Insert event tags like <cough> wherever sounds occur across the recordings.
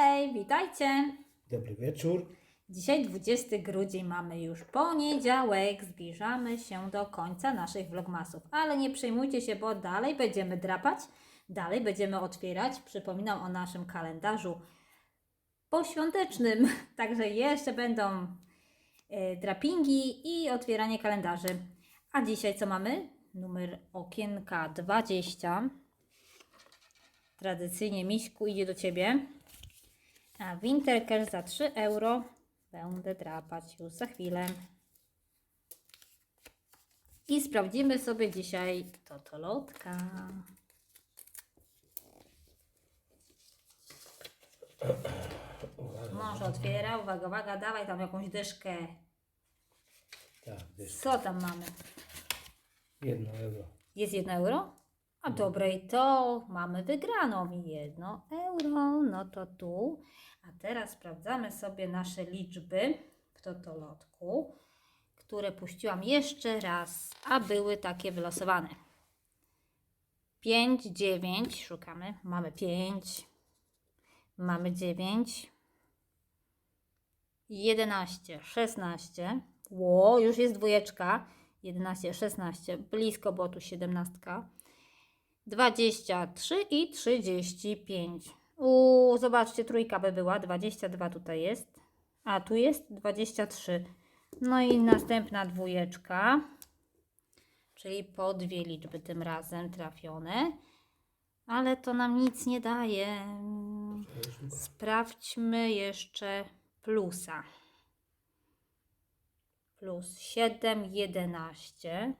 Hej, witajcie! Dobry wieczór. Dzisiaj 20 grudzień, mamy już poniedziałek, zbliżamy się do końca naszych vlogmasów, ale nie przejmujcie się, bo dalej będziemy drapać, dalej będziemy otwierać. Przypominam o naszym kalendarzu poświątecznym, <laughs> także jeszcze będą e, drapingi i otwieranie kalendarzy. A dzisiaj co mamy? Numer okienka 20. Tradycyjnie Miśku idzie do Ciebie. A Wintercare za 3 euro będę drapać już za chwilę. I sprawdzimy sobie dzisiaj totolotka. Mąż otwiera, uwaga, uwaga, dawaj tam jakąś dyszkę. Tak, Co tam mamy? jedno euro. Jest 1 euro? A dobre, i to mamy wygraną. Jedno euro, no to tu. A teraz sprawdzamy sobie nasze liczby w totolotku, które puściłam jeszcze raz, a były takie wylosowane. 5, 9, szukamy. Mamy 5, mamy 9, 11, 16. Ło, już jest dwójeczka. 11, 16, blisko było tu 17. 23 i 35. U, zobaczcie, trójka by była, 22 tutaj jest, a tu jest 23. No i następna dwójeczka, czyli po dwie liczby tym razem trafione, ale to nam nic nie daje. Sprawdźmy jeszcze plusa. Plus 7, 11.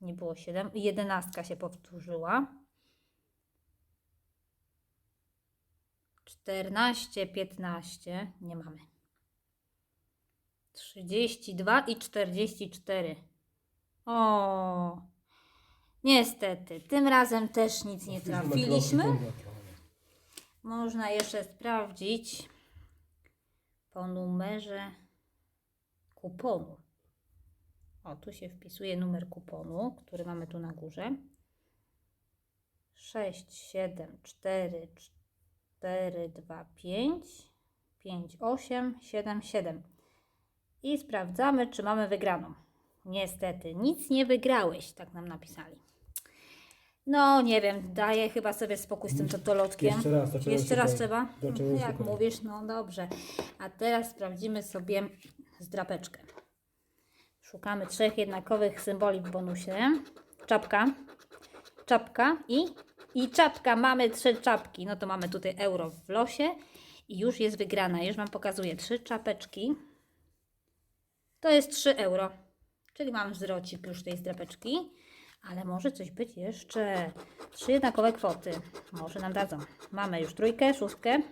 Nie było 7, 11 się powtórzyła. 14, 15. Nie mamy. 32 i 44. O, niestety, tym razem też nic nie trafiliśmy. Można jeszcze sprawdzić po numerze kuponu. O, tu się wpisuje numer kuponu, który mamy tu na górze. 6, 7, 4, 4, 2, 5, 5, 8, 7, 7. I sprawdzamy, czy mamy wygraną. Niestety, nic nie wygrałeś, tak nam napisali. No, nie wiem, daję chyba sobie spokój z tym totolotkiem. Jeszcze raz, do czego Jeszcze raz trzeba? Do czego Jak szukamy? mówisz, no dobrze. A teraz sprawdzimy sobie zdrapeczkę. Szukamy trzech jednakowych symboli w bonusie. Czapka, czapka i, i czapka. Mamy trzy czapki. No to mamy tutaj euro w losie i już jest wygrana. Już Wam pokazuję trzy czapeczki. To jest 3 euro. Czyli mam wzrocik już tej zdrapeczki. Ale może coś być jeszcze. Trzy jednakowe kwoty. Może nam dadzą. Mamy już trójkę, szóstkę.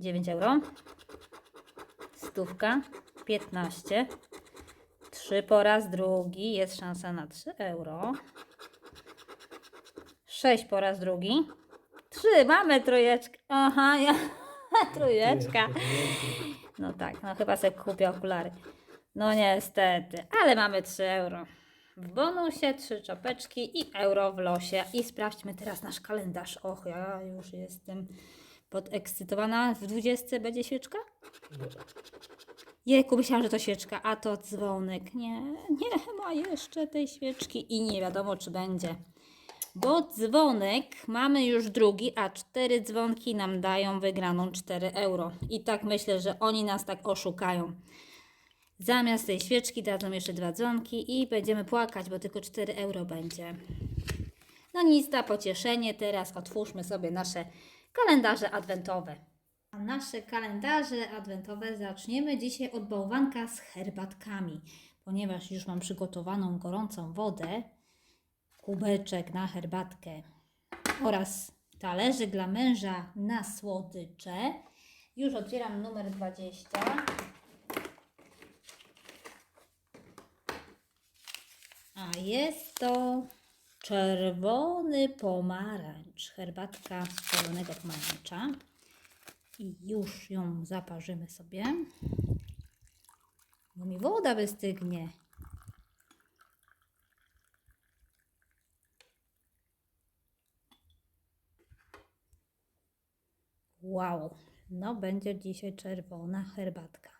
9 euro. Stówka. 15. 3 po raz drugi. Jest szansa na 3 euro. 6 po raz drugi. 3. Mamy trójeczkę. Aha, ja. <laughs> Trójeczka. No tak, no chyba sobie kupię okulary. No niestety, ale mamy 3 euro. W bonusie 3 czapeczki i euro w losie. I sprawdźmy teraz nasz kalendarz. Och, ja już jestem podekscytowana. W 20 będzie świeczka? Jejku, myślałam, że to świeczka, a to dzwonek. Nie, nie ma jeszcze tej świeczki i nie wiadomo, czy będzie. Bo dzwonek mamy już drugi, a cztery dzwonki nam dają wygraną 4 euro. I tak myślę, że oni nas tak oszukają. Zamiast tej świeczki dadzą jeszcze dwa dzwonki i będziemy płakać, bo tylko 4 euro będzie. No nic, na pocieszenie. Teraz otwórzmy sobie nasze kalendarze adwentowe. A nasze kalendarze adwentowe zaczniemy dzisiaj od bałwanka z herbatkami, ponieważ już mam przygotowaną gorącą wodę, kubeczek na herbatkę oraz talerzyk dla męża na słodycze. Już otwieram numer 20. A jest to czerwony pomarańcz, herbatka z czerwonego pomarańcza. I już ją zaparzymy sobie. Bo mi woda wystygnie. Wow, No, będzie dzisiaj czerwona herbatka.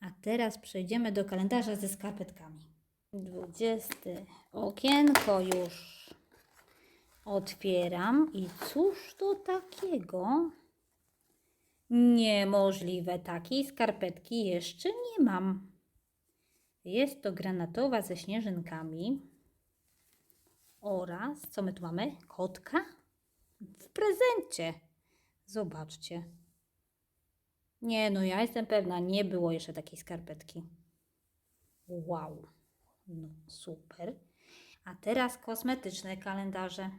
A teraz przejdziemy do kalendarza ze skarpetkami. 20. Okienko już otwieram. I cóż to takiego? Niemożliwe. Takiej skarpetki jeszcze nie mam. Jest to granatowa ze śnieżynkami. Oraz, co my tu mamy? Kotka? W prezencie. Zobaczcie. Nie, no ja jestem pewna, nie było jeszcze takiej skarpetki. Wow. No, super. A teraz kosmetyczne kalendarze.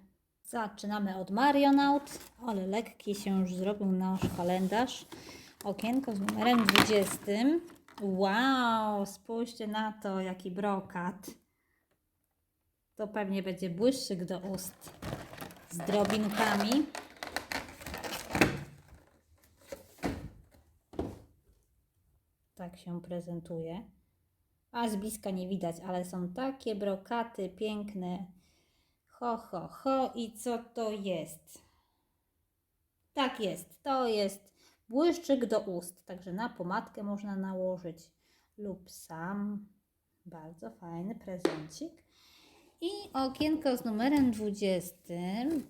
Zaczynamy od Marionaut, ale lekki się już zrobił nasz kalendarz. Okienko z numerem 20. Wow, spójrzcie na to, jaki brokat. To pewnie będzie błyszczyk do ust z drobinkami. Tak się prezentuje. A z bliska nie widać, ale są takie brokaty piękne. Ho, ho, ho. I co to jest? Tak jest, to jest błyszczyk do ust. Także na pomadkę można nałożyć lub sam. Bardzo fajny prezencik. I okienko z numerem 20.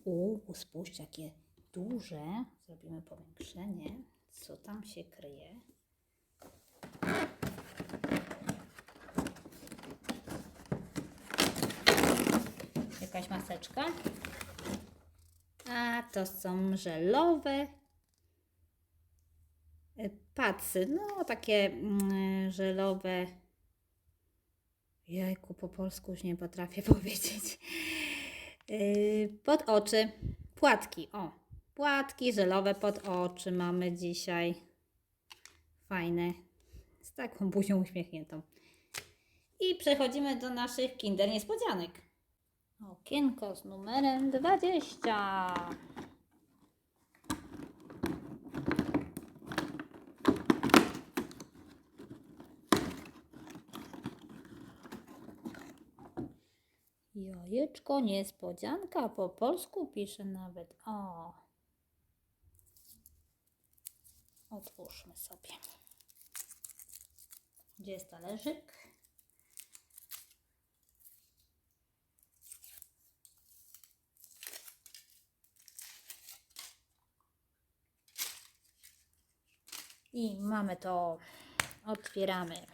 Uuu, spójrzcie, jakie duże. Zrobimy powiększenie. Co tam się kryje? Jakaś maseczka. A to są żelowe y, pacy. No, takie mm, żelowe. Jajku, po polsku już nie potrafię <laughs> powiedzieć. Yy, pod oczy. Płatki. O, płatki żelowe pod oczy mamy dzisiaj. Fajne. Z taką buzią uśmiechniętą. I przechodzimy do naszych kinder niespodzianek. Okienko z numerem 20. Jajeczko niespodzianka, po polsku pisze nawet. O. Otwórzmy sobie. Gdzie jest talerzyk? I mamy to. Otwieramy.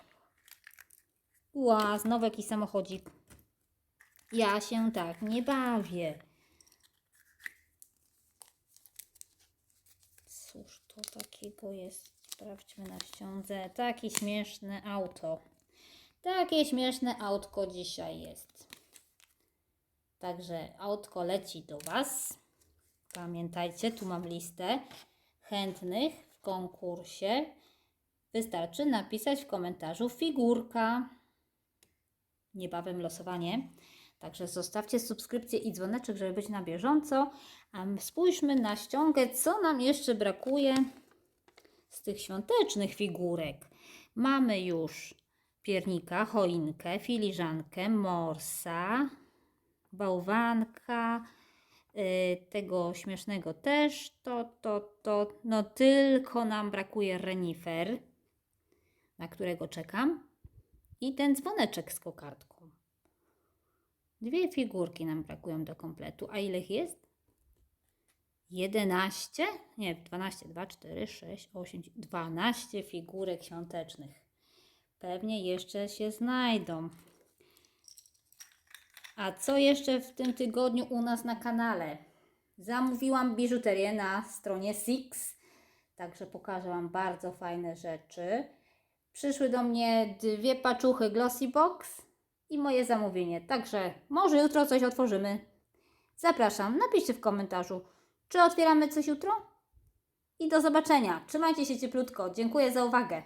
Ła, znowu jakiś samochodzik. Ja się tak nie bawię. Cóż to takiego jest? Sprawdźmy na ściądze. Takie śmieszne auto. Takie śmieszne autko dzisiaj jest. Także autko leci do Was. Pamiętajcie, tu mam listę chętnych konkursie. Wystarczy napisać w komentarzu figurka. Niebawem losowanie. Także zostawcie subskrypcję i dzwoneczek, żeby być na bieżąco. A my spójrzmy na ściągę, co nam jeszcze brakuje z tych świątecznych figurek. Mamy już piernika, choinkę, filiżankę, morsa, bałwanka, tego śmiesznego też, to, to, to, no tylko nam brakuje renifer, na którego czekam i ten dzwoneczek z kokardką. Dwie figurki nam brakują do kompletu. A ile ich jest? 11? Nie, 12, 2, 4, 6, 8, 12 figurek świątecznych. Pewnie jeszcze się znajdą. A co jeszcze w tym tygodniu u nas na kanale? Zamówiłam biżuterię na stronie Six, także pokażę Wam bardzo fajne rzeczy. Przyszły do mnie dwie paczuchy Glossy Box i moje zamówienie, także może jutro coś otworzymy. Zapraszam, napiszcie w komentarzu, czy otwieramy coś jutro? I do zobaczenia. Trzymajcie się cieplutko. Dziękuję za uwagę.